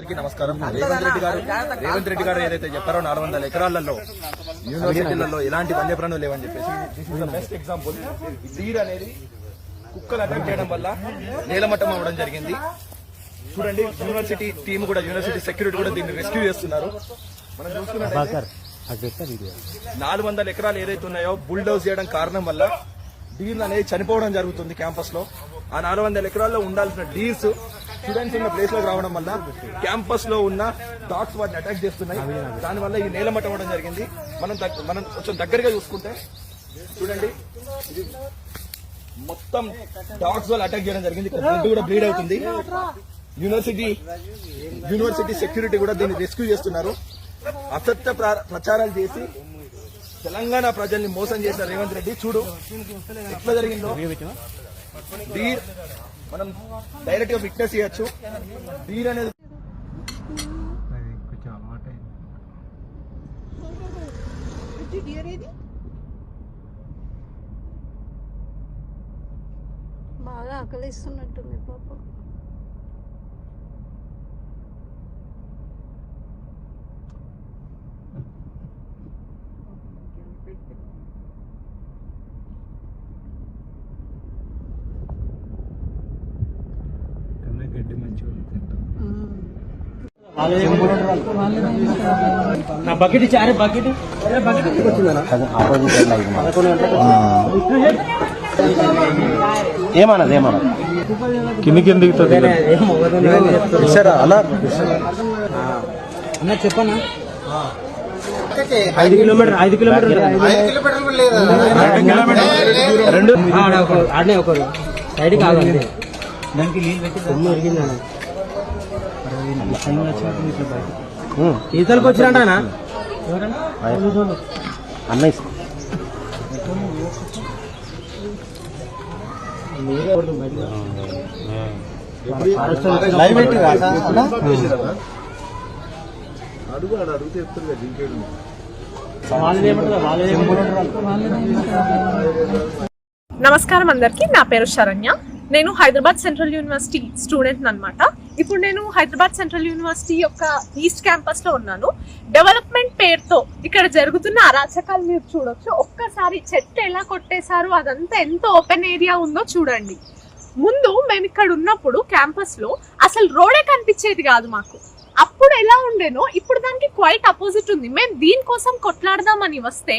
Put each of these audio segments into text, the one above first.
అందరికీ నమస్కారం. రేవంత్ రెడ్డి గారు రేవంత్ రెడ్డి గారు ఏదైతే చెప్పారో నాలుగు వందల ఎకరాలలో యూనివర్సిటీలలో ఎలాంటి వన్యప్రాణులు లేవని చెప్పేసి బెస్ట్ ఎగ్జాంపుల్ డీర్ అనేది కుక్కలు అటాక్ చేయడం వల్ల నేలమట్టం అవ్వడం జరిగింది. చూడండి యూనివర్సిటీ టీం కూడా యూనివర్సిటీ సెక్యూరిటీ కూడా దీన్ని రెస్క్యూ చేస్తున్నారు. మనం చూసుకున్నట్లయితే నాలుగు వందల ఎకరాలు ఏదైతే ఉన్నాయో బుల్డౌజ్ చేయడం కారణం వల్ల డీర్లు అనేది చనిపోవడం జరుగుతుంది క్యాంపస్లో. ఆ నాలుగు వందల ఎకరాల్లో ఉండాల్సిన డీర్స్ స్టూడెంట్స్ ఉన్న ప్లేస్లోకి రావడం వల్ల క్యాంపస్లో ఉన్న డాగ్స్ వాటిని అటాక్ చేస్తున్నాయి. దానివల్ల ఈ నేలమట్టం అవ్వడం జరిగింది. మనం మనం కొంచెం దగ్గరగా చూసుకుంటే చూడండి. ఇది మొత్తం డాగ్స్ వల్ల అటాక్ చేయడం జరిగింది. ఇక్కడ బ్లడ్ కూడా బ్లీడ్ అవుతుంది. యూనివర్సిటీ యూనివర్సిటీ సెక్యూరిటీ కూడా దీన్ని రెస్క్యూ చేస్తున్నారు. అసత్య ప్ర- ప్రచారాలు చేసి తెలంగాణ ప్రజల్ని మోసం చేసిన రేవంత్ రెడ్డి చూడు ఎట్లా జరిగిందో. మనం డైరెక్ట్గా ఫిట్నెస్ చేయొచ్చు. డీర్ అనేది బాగా ఆకలిస్తున్నట్టుంది పాప. నా బకెట్ ఇచ్చి అరే బకెట్. అరే బకెట్. ఏమన్నది ఏమన్నది? కింది కింద దిగుతుంది అలా? అన్న చెప్పనా? ఐదు కిలోమీటర్ ఐదు కిలోమీటర్ రెండు ఆడ ఒకరు ఆడనే ఒకరు సైడ్ కావాలి. దానికి నీళ్ళు పెట్టి సొమ్ము ఎరిగింది అన్న. ఈతలకు వచ్చిరంటానా అన్న ఇస్తా. లైవ్ పెట్టి రాసా? అడుగు ఆడ అడుగుతే చెప్తారు కదా ఇంకేడు వాళ్ళది ఏమంటారు? వాళ్ళది నమస్కారం అందరికీ. నా పేరు శరణ్య. నేను హైదరాబాద్ సెంట్రల్ యూనివర్సిటీ స్టూడెంట్ అనమాట ఇప్పుడు నేను హైదరాబాద్ సెంట్రల్ యూనివర్సిటీ యొక్క ఈస్ట్ క్యాంపస్లో ఉన్నాను. డెవలప్మెంట్ పేరుతో ఇక్కడ జరుగుతున్న అరాచకాలు మీరు చూడొచ్చు. ఒక్కసారి చెట్టు ఎలా కొట్టేశారు అదంతా ఎంత ఓపెన్ ఏరియా ఉందో చూడండి. ముందు మేము ఇక్కడ ఉన్నప్పుడు క్యాంపస్లో అసలు రోడే కనిపించేది కాదు మాకు. అప్పుడు ఎలా ఉండేనో ఇప్పుడు దానికి క్వైట్ అపోజిట్ ఉంది. మేము దీనికోసం కొట్లాడదామని వస్తే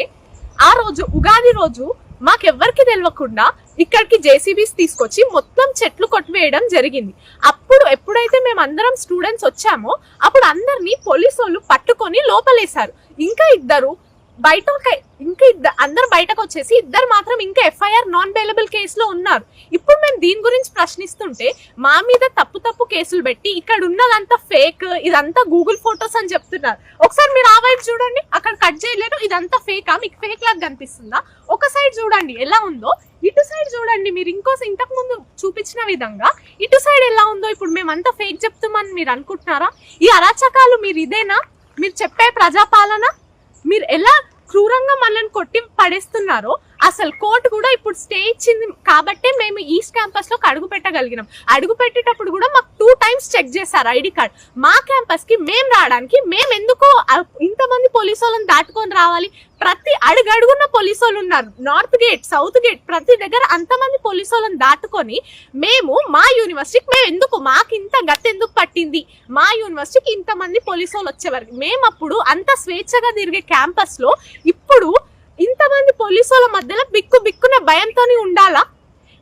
ఆ రోజు ఉగాది రోజు మాకెవ్వరికి తెలియకుండా ఇక్కడికి జేసీబీస్ తీసుకొచ్చి మొత్తం చెట్లు కొట్టివేయడం జరిగింది. అప్పుడు ఎప్పుడైతే మేము అందరం స్టూడెంట్స్ వచ్చామో అప్పుడు అందరినీ పోలీసు వాళ్ళు పట్టుకొని లోపలేశారు. ఇంకా ఇద్దరు బయట ఒక- ఇంకా ఇద్దరు అందరు బయటకు వచ్చేసి ఇద్దరు మాత్రం ఇంకా ఎఫ్ఐఆర్ నాన్ బెయిలబుల్ కేసులో ఉన్నారు. ఇప్పుడు మేము దీని గురించి ప్రశ్నిస్తుంటే మా మీద తప్పు తప్పు కేసులు పెట్టి ఇక్కడ ఉన్నదంతా ఫేక్ ఇదంతా గూగుల్ ఫొటోస్ అని చెప్తున్నారు. ఒకసారి మీరు ఆ వైపు చూడండి అక్కడ కట్ చేయలేరు ఇదంతా ఫేకా మీకు ఫేక్ లాగా కనిపిస్తుందా? ఒక సైడ్ చూడండి ఎలా ఉందో? ఇటు సైడ్ చూడండి మీరు ఇంకో ఇంతకు ముందు చూపించిన విధంగా ఇటు సైడ్ ఎలా ఉందో ఇప్పుడు మేమంతా ఫేక్ చెప్తామని మీరు అనుకుంటున్నారా? ఈ అరాచకాలు మీరు ఇదేనా? మీరు చెప్పే ప్రజాపాలన? మీరు ఎలా క్రూరంగా మనల్ని కొట్టి పడేస్తున్నారో అసలు కోర్టు కూడా ఇప్పుడు స్టే ఇచ్చింది. కాబట్టే మేము ఈస్ట్ క్యాంపస్లో అడుగు పెట్టగలిగినాం. అడుగు పెట్టేటప్పుడు కూడా మాకు టూ టైమ్స్ చెక్ చేశారు ఐడి కార్డ్. మా క్యాంపస్కి మేము రావడానికి మేము ఎందుకో ఇంతమంది పోలీసు వాళ్ళని దాటుకొని రావాలి. ప్రతి అడుగడుగున్న పోలీసు వాళ్ళు ఉన్నారు. నార్త్ గేట్ సౌత్ గేట్ ప్రతి దగ్గర అంతమంది పోలీసు వాళ్ళని దాటుకొని మేము మా యూనివర్సిటీకి మేము ఎందుకు మాకు ఇంత గత ఎందుకు పట్టింది? మా యూనివర్సిటీకి ఇంతమంది పోలీసు వాళ్ళు వచ్చేవారు. మేము అప్పుడు అంత స్వేచ్ఛగా తిరిగే క్యాంపస్లో ఇప్పుడు ఇంతమంది పోలీసు వాళ్ళ మధ్యలో బిక్కు బిక్కున భయంతోనే ఉండాలా?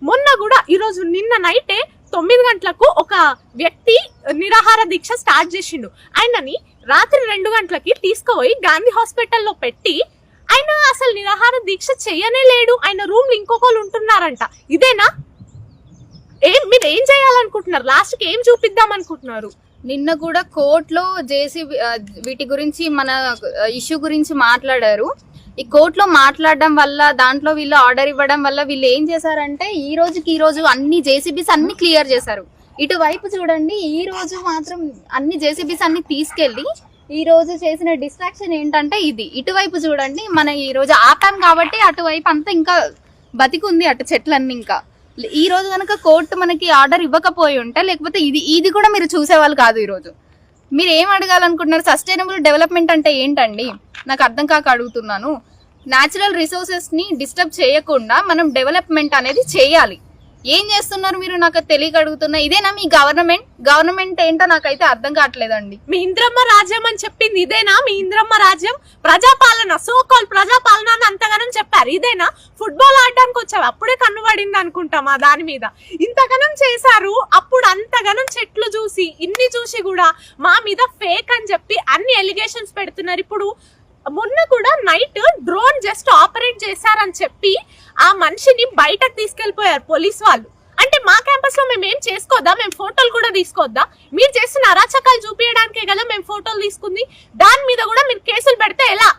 మొన్న కూడా ఈరోజు నిన్న నైటే తొమ్మిది గంటలకు ఒక వ్యక్తి నిరాహార దీక్ష స్టార్ట్ చేసిండు. ఆయనని రాత్రి రెండు గంటలకి తీసుకుపోయి గాంధీ హాస్పిటల్లో పెట్టి ఆయన అసలు నిరాహార దీక్ష చేయనే లేడు. ఆయన రూమ్ ఇంకొకరు ఉంటున్నారంట. ఇదేనా? ఏం మీరు ఏం చేయాలనుకుంటున్నారు? లాస్ట్కి ఏం చూపిద్దాం అనుకుంటున్నారు నిన్న కూడా కోర్టులో జేసీ వీటి గురించి మన ఇష్యూ గురించి మాట్లాడారు. ఈ కోర్టులో మాట్లాడడం వల్ల దాంట్లో వీళ్ళు ఆర్డర్ ఇవ్వడం వల్ల వీళ్ళు ఏం చేశారంటే ఈ రోజుకి ఈ రోజు అన్ని జేసీబీస్ అన్ని క్లియర్ చేశారు. ఇటువైపు చూడండి ఈ రోజు మాత్రం అన్ని జేసీబీస్ అన్ని తీసుకెళ్ళి ఈ రోజు చేసిన డిస్ట్రాక్షన్ ఏంటంటే ఇది. ఇటువైపు చూడండి మన ఈ రోజు ఆపాం కాబట్టి అటువైపు అంతా ఇంకా బతికుంది అటు చెట్లన్నీ ఇంకా. ఈ రోజు కనుక కోర్టు మనకి ఆర్డర్ ఇవ్వకపోయి ఉంటే లేకపోతే ఇది ఇది కూడా మీరు చూసేవాళ్ళు కాదు ఈ రోజు. మీరు ఏం అడగాలనుకుంటున్నారు? సస్టైనబుల్ డెవలప్మెంట్ అంటే ఏంటండి? నాకు అర్థం కాక అడుగుతున్నాను. న్యాచురల్ రిసోర్సెస్ని డిస్టర్బ్ చేయకుండా మనం డెవలప్మెంట్ అనేది చేయాలి. ఏం చేస్తున్నారు మీరు? నాకు తెలియక అడుగుతున్నా. ఇదేనా మీ గవర్నమెంట్? గవర్నమెంట్ ఏంటో నాకైతే అర్థం కావట్లేదండి. మీ ఇంద్రమ్మ రాజ్యం అని చెప్పింది ఇదేనా? మీ ఇంద్రమ్మ రాజ్యం? ప్రజాపాలన సో కాల్ ప్రజాపాలన అని అంతగానం చెప్పారు. ఇదేనా? ఫుట్బాల్ ఆడడానికి వచ్చావు. అప్పుడే కన్నుబడింది అనుకుంటాం దాని మీద. ఇంతగానం చేశారు. అప్పుడు అంతగానం చెట్లు చూసి ఇన్ని చూసి కూడా మా మీద ఫేక్ అని చెప్పి అన్ని ఎలిగేషన్స్ పెడుతున్నారు. ఇప్పుడు మొన్న కూడా నైట్ డ్రోన్ జస్ట్ ఆపరేట్ చేశారని చెప్పి ఆ మనిషిని బయటకు తీసుకెళ్ళిపోయారు పోలీస్ వాళ్ళు. అంటే మా క్యాంపస్లో మేము ఏం చేసుకోద్దా? మేము ఫోటోలు కూడా తీసుకోద్దా? మీరు చేస్తున్న అరాచకాలు చూపించడానికే కదా మేము ఫోటోలు తీసుకుంది? దాని మీద కూడా మీరు కేసులు పెడితే ఎలా?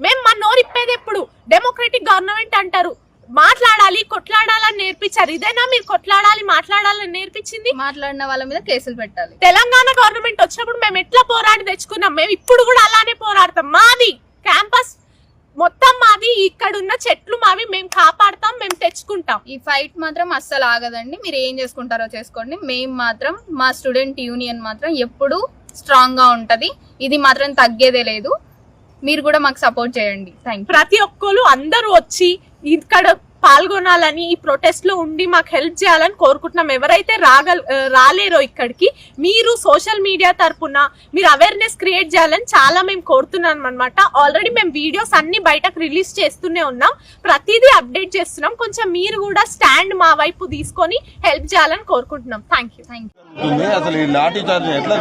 మేము మా నోరిప్పేది ఎప్పుడు? డెమోక్రటిక్ గవర్నమెంట్ అంటారు. మాట్లాడాలి కొట్లాడాలని నేర్పించారు. ఇదేనా మీరు కొట్లాడాలి మాట్లాడాలని నేర్పించింది? మాట్లాడిన వాళ్ళ మీద కేసులు పెట్టాలి. తెలంగాణ గవర్నమెంట్ వచ్చినప్పుడు మేము ఎట్లా పోరాడి తెచ్చుకున్నాం? మేము ఇప్పుడు కూడా అలానే పోరాడతాం. మాది క్యాంపస్ మొత్తం మాది ఇక్కడ ఉన్న చెట్లు మావి మేము కాపాడతాం మేము తెచ్చుకుంటాం. ఈ ఫైట్ మాత్రం అస్సలు ఆగదండి. మీరు ఏం చేసుకుంటారో చేసుకోండి. మేము మాత్రం మా స్టూడెంట్ యూనియన్ మాత్రం ఎప్పుడూ స్ట్రాంగ్గా ఉంటది. ఇది మాత్రం తగ్గేదే లేదు. మీరు కూడా మాకు సపోర్ట్ చేయండి. థ్యాంక్ ప్రతి ఒక్కరు అందరూ వచ్చి ఇక్కడ పాల్గొనాలని ఈ ప్రొటెస్ట్లో ఉండి మాకు హెల్ప్ చేయాలని కోరుకుంటున్నాం. ఎవరైతే రాగల రాలేరో ఇక్కడికి మీరు సోషల్ మీడియా తరపున మీరు అవేర్నెస్ క్రియేట్ చేయాలని చాలా మేము కోరుతున్నాం అనమాట ఆల్రెడీ మేము వీడియోస్ అన్ని బయటకు రిలీజ్ చేస్తూనే ఉన్నాం. ప్రతిదీ అప్డేట్ చేస్తున్నాం. కొంచెం మీరు కూడా స్టాండ్ మా వైపు తీసుకొని హెల్ప్ చేయాలని కోరుకుంటున్నాం. థ్యాంక్ యూ థ్యాంక్ యూ అసలు ఈ లాఠీ చార్జ్ ఎట్లా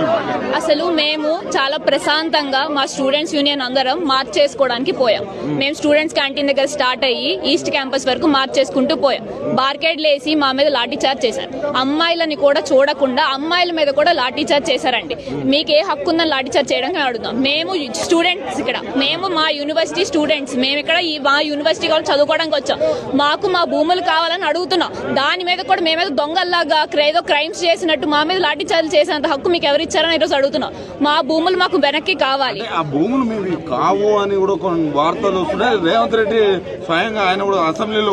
అసలు మేము చాలా ప్రశాంతంగా మా స్టూడెంట్స్ యూనియన్ అందరం మార్చ్ చేసుకోవడానికి పోయాం. మేము. స్టూడెంట్స్ క్యాంటీన్ దగ్గర స్టార్ట్ అయ్యి ఈస్ట్ క్యాంపస్ వరకు మార్చ్ చేసుకుంటూ పోయాం. బార్కెడ్ లేసి మా మీద లాఠీ చార్జ్ చేశారు. అమ్మాయిలని కూడా చూడకుండా అమ్మాయిల మీద కూడా లాఠీ చార్జ్ చేశారండి. మీకు ఏ హక్కు ఉందని లాఠీ చార్జ్ చేయడానికి అడుగుతాం. మేము స్టూడెంట్స్ ఇక్కడ. మేము మా యూనివర్సిటీ స్టూడెంట్స్. మేము ఇక్కడ ఈ మా యూనివర్సిటీ వాళ్ళు చదువుకోవడానికి వచ్చాం. మాకు మా భూములు కావాలని అడుగుతున్నాం. దాని మీద కూడా మేమేదో దొంగల్లాగా ఏదో క్రైమ్స్ చేసినట్టు మా మీద లాఠీ చార్జ్ చేసినంత హక్కు మీకు ఎవరు ఇచ్చారని ఈరోజు అడుగుతున్నాం. మా భూములు మాకు వెనక్కి కావాలి. ఆ భూములు కావు అని కూడా వార్తలు వస్తున్నాయి. రేవంత్ రెడ్డి స్వయంగా ఆయన కూడా అసెంబ్లీలో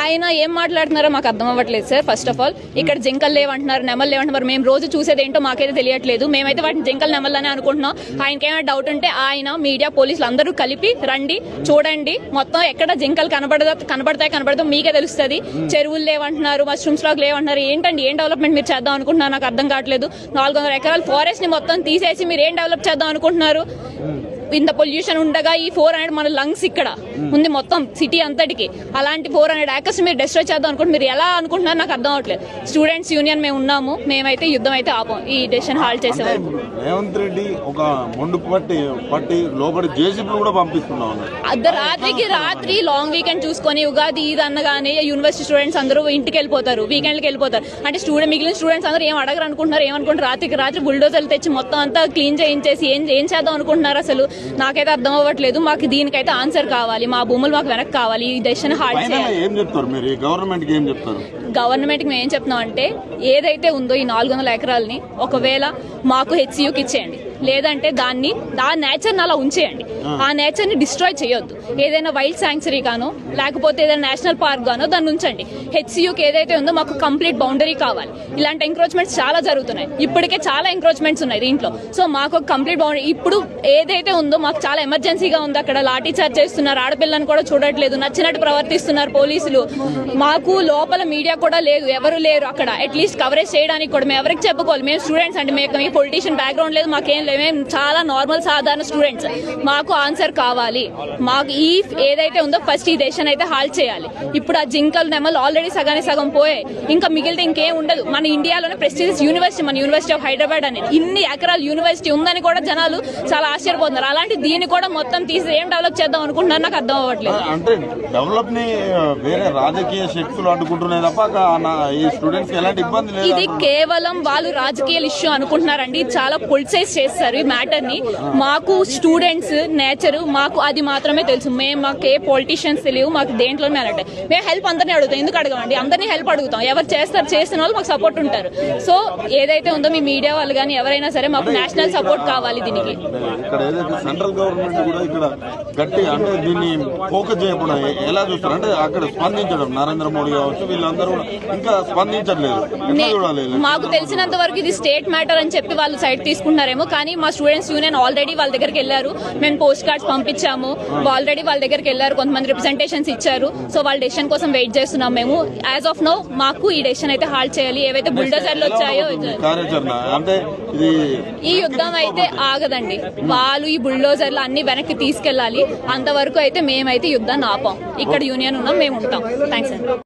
ఆయన ఏం మాట్లాడుతున్నారో మాకు అర్థం అవ్వట్లేదు సార్ ఫస్ట్ ఆఫ్ ఆల్ ఇక్కడ జింకలు లేవంటున్నారు నెమలు లేవంటున్నారు. మేము రోజు చూసేది ఏంటో మాకైతే తెలియట్లేదు. మేమైతే వాటిని జింకలు నెమలనే అనుకుంటున్నాం. ఆయనకి ఏమైనా డౌట్ ఉంటే ఆయన మీడియా పోలీసులు అందరూ కలిపి రండి చూడండి. మొత్తం ఎక్కడ జింకలు కనబడదా కనబడతాయి కనబడదో మీకే తెలుస్తుంది. చెరువులు లేవంటున్నారు మష్రూమ్స్ లాగా లేవంటున్నారు. ఏంటండి ఏం డెవలప్మెంట్ మీరు చేద్దాం అనుకుంటున్నారు? నాకు అర్థం కావట్లేదు. నాలుగు వందల ఎకరాల ఫారెస్ట్ని మొత్తం తీసేసి మీరు ఏం డెవలప్ చేద్దాం అనుకుంటున్నారు? ఇంత పొల్యూషన్ ఉండగా ఈ ఫోర్ హండ్రెడ్ మన లంగ్స్ ఇక్కడ. ఉంది మొత్తం సిటీ అంతటికి. అలాంటి ఫోర్ హండ్రెడ్ ఏకర్స్ మీరు డిస్ట్రాయ్ చేద్దాం అనుకుంటే మీరు ఎలా అనుకుంటున్నారు నాకు అర్థం అవ్వట్లేదు స్టూడెంట్స్ యూనియన్ మేము ఉన్నాము మేమైతే యుద్ధం అయితే ఆపం ఈ డెసిషన్ హాల్ట్ చేసే వరకు రేవంత్ రెడ్డి ఒక మొండు పట్టి పట్టి లోపలి కూడా పంపిస్తున్నాం. అర్ధ రాత్రికి రాత్రి లాంగ్ వీకెండ్ చూసుకొని ఉగాది ఇది అనగానే యూనివర్సిటీ స్టూడెంట్స్ అందరూ ఇంటికి వెళ్ళిపోతారు వీకెండ్కి వెళ్ళిపోతారు. అంటే స్టూడెంట్ మిగిలిన స్టూడెంట్స్ అందరూ ఏం అడగరు అనుకుంటున్నారు ఏమనుకుంటారు రాత్రికి రాత్రి బుల్డోజర్లు తెచ్చి మొత్తం అంతా క్లీన్ చేయించేసి ఏం ఏం చేద్దాం అనుకుంటున్నారు అసలు? నాకైతే అర్థం అవ్వట్లేదు మాకు దీనికైతే ఆన్సర్ కావాలి మా భూములు మాకు వెనక్కి కావాలి ఈ డెసిషన్ ఫైనల్ చేయాలి. ఏం చెప్తారు మీరు? ఈ గవర్నమెంట్కి ఏం చెప్తారు? గవర్నమెంట్కి మేము ఏం చెప్తున్నాం అంటే ఏదైతే ఉందో ఈ నాలుగు వందల ఎకరాలని ఒకవేళ మాకు హెచ్సియుకి ఇచ్చేయండి లేదంటే దాన్ని ఆ నేచర్ అలా ఉంచేయండి. ఆ నేచర్ని డిస్ట్రాయ్ చేయొద్దు. ఏదైనా వైల్డ్ శాంక్చరీ గానో లేకపోతే ఏదైనా నేషనల్ పార్క్ గానో దాన్ని ఉంచండి హెచ్సియుకి ఏదైతే ఉందో మాకు కంప్లీట్ బౌండరీ కావాలి. ఇలాంటి ఎంక్రోచ్మెంట్స్ చాలా జరుగుతున్నాయి. ఇప్పటికే చాలా ఎంక్రోచ్మెంట్స్ ఉన్నాయి దీంట్లో. సో మాకు ఒక కంప్లీట్ బౌండరీ ఇప్పుడు ఏదైతే ఉందో మాకు చాలా ఎమర్జెన్సీగా ఉంది అక్కడ. లాఠీ చార్జ్ చేస్తున్నారు. ఆడపిల్లని కూడా చూడట్లేదు. నచ్చినట్టు ప్రవర్తిస్తున్నారు పోలీసులు. మాకు లోపల మీడియా కూడా లేదు. ఎవరు లేరు అక్కడ. అట్లీస్ట్ కవరేజ్ చేయడానికి కూడా మేము ఎవరికి చెప్పుకోవాలి. మేము స్టూడెంట్స్ అంటే మేము పొలిటీషియన్ బ్యాక్గ్రౌండ్ లేదు. మాకేం లేదు మేము చాలా నార్మల్ సాధారణ స్టూడెంట్స్ మాకు ఆన్సర్ కావాలి. మాకు ఈ ఏదైతే ఉందో ఫస్ట్ ఈ దేశం అయితే హాల్ చేయాలి. ఇప్పుడు ఆ జింకలు నెమలు ఆల్రెడీ సగానికి సగం పోయాయి. ఇంకా మిగిలితే ఇంకేం ఉండదు. మన ఇండియాలోనే ప్రెస్టీజియస్ యూనివర్సిటీ మన యూనివర్సిటీ ఆఫ్ హైదరాబాద్ అనేది ఇన్ని ఎకరాల యూనివర్సిటీ ఉందని కూడా జనాలు చాలా ఆశ్చర్యపోతున్నారు. అలాంటి దీన్ని కూడా మొత్తం తీసి ఏం డెవలప్ చేద్దాం అనుకుంటున్నారు నాకు అర్థం అవ్వట్లేదు. అంటే డెవలప్ని వేరే రాజకీయ శక్తులు అడ్డుకుంటున్నాయి తప్ప ఈ స్టూడెంట్స్ ఎలాంటి ఇబ్బంది లేదు ఇది కేవలం వాళ్ళు రాజకీయ ఇష్యూ అనుకుంటున్నారండి. చాలా పొలిసైజ్ చేస్తారు ఈ మ్యాటర్ని. మాకు స్టూడెంట్స్ నేచర్ మాకు అది మాత్రమే తెలుసు. మేము మాకు ఏ పొలిటీషియన్స్ తెలియవు మాకు దేంట్లో అంటే మేము హెల్ప్ అందరినీ అడుగుతాం. ఎందుకు అడగమండి? అందరినీ హెల్ప్ అడుగుతాం. ఎవరు చేస్తారు చేసిన వాళ్ళు మాకు సపోర్ట్ ఉంటారు. సో ఏదైతే ఉందో మీ మీడియా వాళ్ళు కానీ ఎవరైనా సరే మాకు నేషనల్ సపోర్ట్ కావాలి దీనికి. ఇక్కడ ఏదైతే సెంట్రల్ గవర్నమెంట్ కూడా ఇక్కడ గట్టి అంటే దీన్ని ఫోకస్ చేయకుండా ఎలా చూస్తారు? అంటే అక్కడ స్పందించడం. నరేంద్ర మోడీ కావచ్చు వీళ్ళందరూ కూడా ఇంకా స్పందించట్లేదు. మాకు తెలిసినంత వరకు ఇది స్టేట్ మ్యాటర్ అని చెప్పి వాళ్ళు సైడ్ తీసుకుంటున్నారేమో. కానీ మా స్టూడెంట్స్ యూనియన్ ఆల్రెడీ వాళ్ళ దగ్గరికి వెళ్ళారు. మేము పోస్ట్ కార్డ్స్ పంపించాము. ఆల్రెడీ వాళ్ళ దగ్గరికి వెళ్ళారు కొంతమంది రిప్రజెంటేషన్స్ ఇచ్చారు. సో వాళ్ళ డెసిషన్ కోసం వెయిట్ చేస్తున్నాం మేము. యాజ్ ఆఫ్ నో మాకు ఈ డెసిషన్ అయితే హాల్ట్ చేయాలి. ఏవైతే బుల్డోజర్లు వచ్చాయో ఈ యుద్ధం అయితే ఆగదండి. వాళ్ళు ఈ బుల్డోజర్లు అన్ని వెనక్కి తీసుకెళ్ళాలి. అంతవరకు అయితే మేమైతే యుద్ధాన్ని ఆపాం. ఇక్కడ యూనియన్ ఉన్నాం మేము ఉంటాం. థ్యాంక్స్ అండి.